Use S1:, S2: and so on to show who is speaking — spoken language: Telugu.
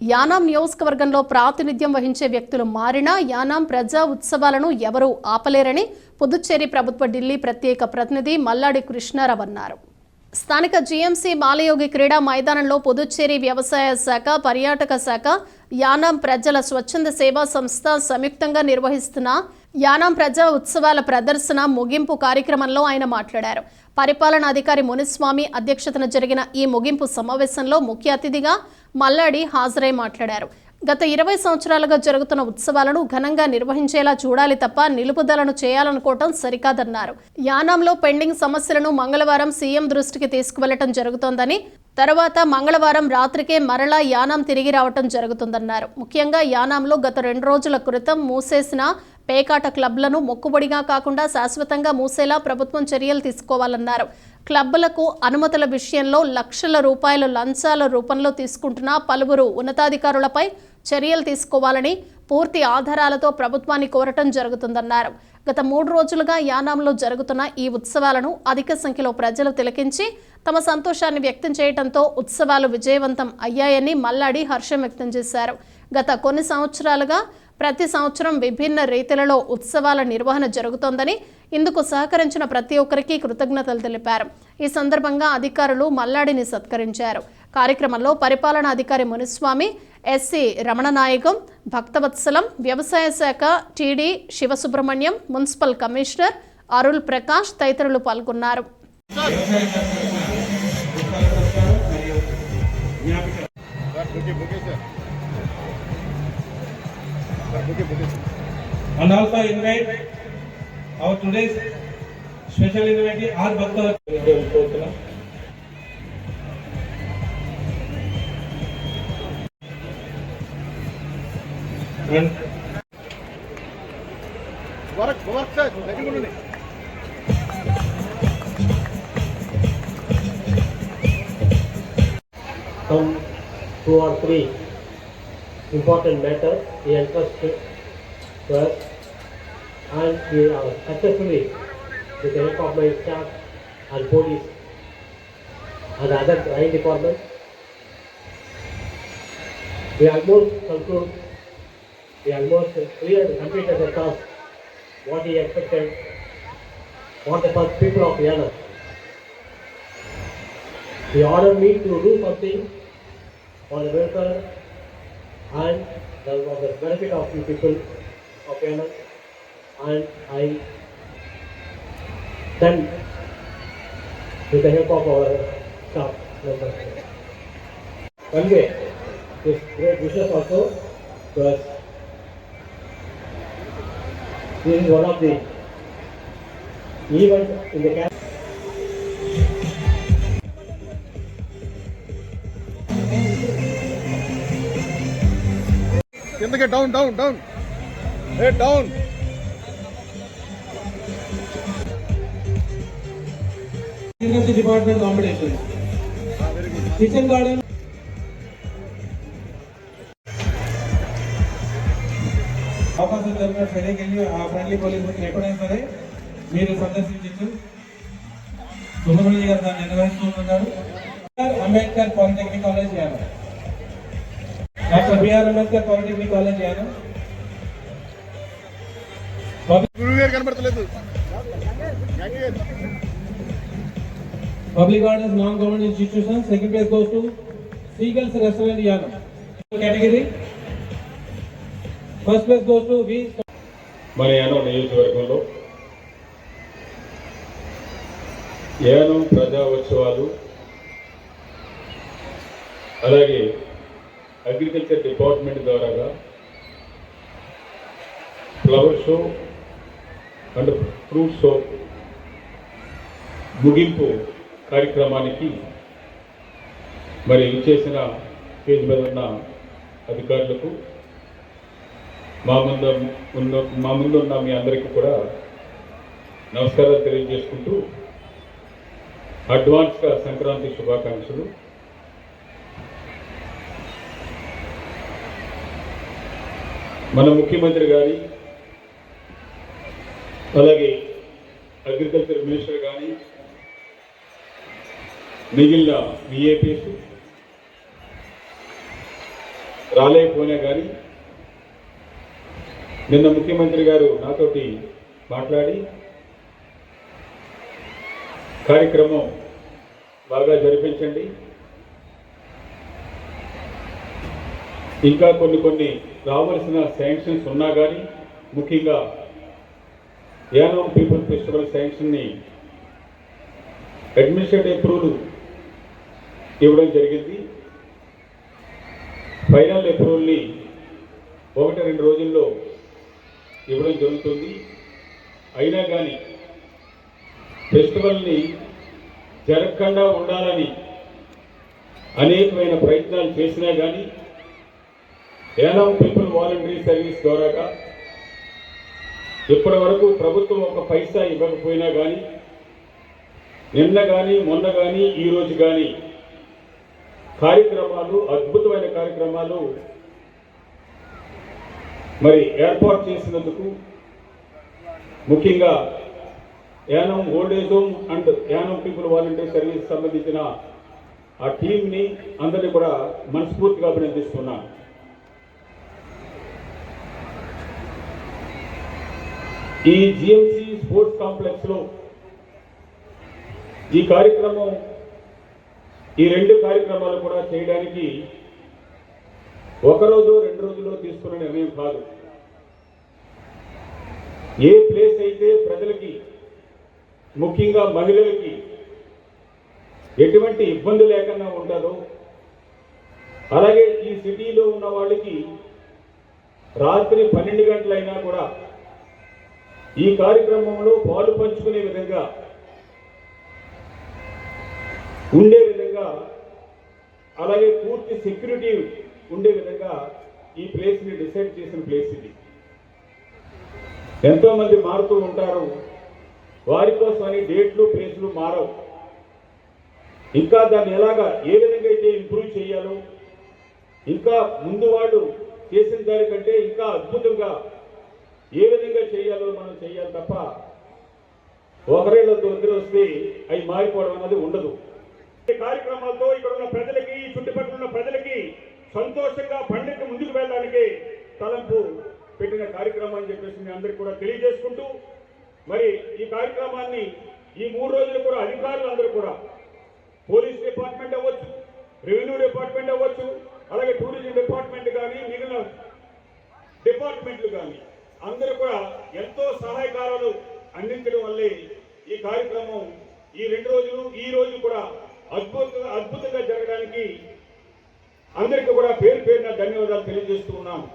S1: యానాం నియోజకవర్గంలో ప్రాతినిధ్యం వహించే వ్యక్తులు మారినా యానాం ప్రజా ఉత్సవాలను ఎవరూ ఆపలేరని పుదుచ్చేరి ప్రభుత్వ ఢిల్లీ ప్రత్యేక ప్రతినిధి మల్లాడి కృష్ణారావు అన్నారు. స్థానిక జీఎంసీ బాలయోగి క్రీడా మైదానంలో పుదుచ్చేరి వ్యవసాయ శాఖ పర్యాటక శాఖ యానాం ప్రజల స్వచ్ఛంద సేవా సంస్థ సంయుక్తంగా నిర్వహిస్తున్న యానాం ప్రజా ఉత్సవాల ప్రదర్శన ముగింపు కార్యక్రమంలో ఆయన మాట్లాడారు. పరిపాలనాధికారి మునిస్వామి అధ్యక్షతన జరిగిన ఈ ముగింపు సమావేశంలో ముఖ్య అతిథిగా మల్లాడి హాజరై మాట్లాడారు. గత ఇరవై సంవత్సరాలుగా జరుగుతున్న ఉత్సవాలను ఘనంగా నిర్వహించేలా చూడాలి తప్ప నిలుపుదలను చేయాలనుకోవటం సరికాదన్నారు. యానాంలో పెండింగ్ సమస్యలను మంగళవారం సీఎం దృష్టికి తీసుకువెళ్ళటం జరుగుతోందని తర్వాత మంగళవారం రాత్రికే మరలా యానాం తిరిగి రావటం జరుగుతుందన్నారు. ముఖ్యంగా యానాంలో గత రెండు రోజుల క్రితం మూసేసిన పేకాట క్లబ్లను మొక్కుబడిగా కాకుండా శాశ్వతంగా మూసేలా ప్రభుత్వం చర్యలు తీసుకోవాలన్నారు. క్లబ్లకు అనుమతుల విషయంలో లక్షల రూపాయల లంచాల రూపంలో తీసుకుంటున్న పలువురు ఉన్నతాధికారులపై చర్యలు తీసుకోవాలని పూర్తి ఆధారాలతో ప్రభుత్వాన్ని కోరటం జరుగుతుందన్నారు. గత మూడు రోజులుగా యానాంలో జరుగుతున్న ఈ ఉత్సవాలను అధిక సంఖ్యలో ప్రజలు తిలకించి తమ సంతోషాన్ని వ్యక్తం చేయడంతో ఉత్సవాలు విజయవంతం అయ్యాయని మల్లాడి హర్షం వ్యక్తం చేశారు. గత కొన్ని సంవత్సరాలుగా ప్రతి సంవత్సరం విభిన్న రీతిలలో ఉత్సవాల నిర్వహణ జరుగుతోందని ఇందుకు సహకరించిన ప్రతి ఒక్కరికి కృతజ్ఞతలు తెలిపారు. ఈ సందర్భంగా అధికారులు మల్లాడిని సత్కరించారు. కార్యక్రమంలో పరిపాలనా అధికారి మునిస్వామి ఎస్సీ రమణనాయకం భక్తవత్సలం వ్యవసాయ శాఖ T D Sivasubramaniam municipal commissioner Arul Prakash తదితరులు పాల్గొన్నారు.
S2: And also invite ಅವರ್ ಟುಡೇಸ್ ಸ್ಪೆಷಲ್ ಏನಂದ್ರೆ ಆರ್ ಭಕ್ತರ
S3: ಹೇಳ್ಕೊಳ್ತಾನೆ ವರ್ಕ್ ವರ್ಕ್ ಸರ್ ತೆಗೆದುಕೊಳ್ಳಿ
S4: Some two or three important matters he entrusted to us and we are successfully with the help of my staff and police and other line departments. We almost conclude we almost cleared completed the task what he expected what the first people of Yana he ordered me to do something for the welfare and the, for the benefit of the people of Yemen and I then with the help of our staff members convey this great wishes also to us. This is one of the events in the camp.
S3: కిందకి డౌన్ డౌన్ డౌన్ ఏ down
S2: Agriculture department competition kitchen garden అవకాశం దొరికిన సరేకి వెళ్ళి ఆ ఫ్రెండ్లీ పోలీస్ ఎప్పుడైనా సరే మీరు సందర్శించచ్చు. సుబ్రహ్మణ్య గారు దాన్ని నిర్వహిస్తున్నారు Ambedkar polytechnic college యాను doctor B R Ambedkar polytechnic college యాను
S3: గురువు గారు కనబడతలేదు.
S2: Public Gardens non-government institutions, second place goes to Seagulls Restaurant Yanam. Category. First place goes to V.
S5: మన యానం నియోజకవర్గంలో యానం ప్రజా ఉత్సవాలు అలాగే అగ్రికల్చర్ డిపార్ట్మెంట్ ద్వారాగా flower show and fruit show ముగింపు కార్యక్రమానికి మరి ఇచ్చేసిన పేజ్ మీద ఉన్న అధికారులకు మా ముందు ఉన్న మా ముందు ఉన్న మీ అందరికీ కూడా నమస్కారాలు తెలియజేసుకుంటూ అడ్వాన్స్గా సంక్రాంతి శుభాకాంక్షలు. మన ముఖ్యమంత్రి గారి అలాగే అగ్రికల్చర్ మినిస్టర్ కానీ మిగిలిన విఏపీస్ రాలేకపోయినా కానీ నిన్న ముఖ్యమంత్రి గారు నాతోటి మాట్లాడి కార్యక్రమం బాగా జరిపించండి. ఇంకా కొన్ని కొన్ని రావాల్సిన శాంక్షన్స్ ఉన్నా కానీ ముఖ్యంగా యానం పీపుల్ ఫెస్టివల్ శాంక్షన్ని అడ్మినిస్ట్రేటివ్ అప్రూవల్ ఇవ్వడం జరిగింది. ఫైనల్ అప్రూవల్ని ఒకటి రెండు రోజుల్లో ఇవ్వడం జరుగుతుంది. అయినా కానీ ఫెస్టివల్ని జరగకుండా ఉండాలని అనేకమైన ప్రయత్నాలు చేసినా కానీ యానం పీపుల్ వాలంటరీ సర్వీస్ ద్వారాగా ఇప్పటి వరకు ప్రభుత్వం ఒక పైసా ఇవ్వకపోయినా కానీ నిన్న కానీ మొన్న కానీ ఈరోజు కానీ కార్యక్రమాలు అద్భుతమైన కార్యక్రమాలు మరి ఏర్పాటు చేసినందుకు ముఖ్యంగా Yanam old age home and Yanam people volunteer service సంబంధించిన ఆ టీంని అందరినీ కూడా మనస్ఫూర్తిగా అభినందిస్తున్నాను. ఈ జిఎంసి స్పోర్ట్స్ కాంప్లెక్స్లో ఈ కార్యక్రమం ఈ రెండు కార్యక్రమాలు కూడా చేయడానికి ఒక రోజు రెండు రోజుల్లో తీసుకున్న నిర్ణయం కాదు. ఏ ప్లేస్ అయితే ప్రజలకి ముఖ్యంగా మహిళలకి ఎటువంటి ఇబ్బంది లేకుండా ఉంటుందో అలాగే ఈ సిటీలో ఉన్న వాళ్ళకి రాత్రి పన్నెండు గంటలైనా కూడా ఈ కార్యక్రమంలో పాలు పంచుకునే విధంగా ఉండే విధంగా అలాగే పూర్తి సెక్యూరిటీ ఉండే విధంగా ఈ ప్లేస్ని డిసైడ్ చేసిన ప్లేస్ ఇది. ఎంతోమంది మారుతూ ఉంటారు వారి కోసమని డేట్లు ప్లేస్లు మారవు. ఇంకా దాన్ని ఎలాగా ఏ విధంగా అయితే ఇంప్రూవ్ చేయాలో ఇంకా ముందు వాళ్ళు చేసిన దానికంటే ఇంకా అద్భుతంగా ఏ విధంగా చేయాలో మనం చేయాలి తప్ప ఒకరేళ్ళతో ఇద్దరు వస్తే అవి మారిపోవడం అనేది ఉండదు. కార్యక్రమాలతో ఇక్కడ ఉన్న ప్రజలకి చుట్టుపక్కల ఉన్న ప్రజలకి సంతోషంగా పండుగ ముందుకు వెళ్ళడానికి తలంపు పెట్టిన కార్యక్రమం అని చెప్పేసి మీ అందరికీ కూడా తెలియజేసుకుంటూ మరి ఈ కార్యక్రమాన్ని ఈ మూడు రోజులు కూడా అధికారులు అందరూ కూడా పోలీస్ డిపార్ట్మెంట్ అవ్వచ్చు రెవెన్యూ డిపార్ట్మెంట్ అవ్వచ్చు అలాగే టూరిజం డిపార్ట్మెంట్ కానీ మిగిలిన డిపార్ట్మెంట్లు కానీ అందరూ కూడా ఎంతో సహాయకారాలు అందించడం వల్లే ఈ కార్యక్రమం ఈ రెండు రోజులు ఈ రోజు కూడా అద్భుత అద్భుతంగా జరగడానికి అందరికీ కూడా పేరు పేరున ధన్యవాదాలు తెలియజేస్తూ ఉన్నాము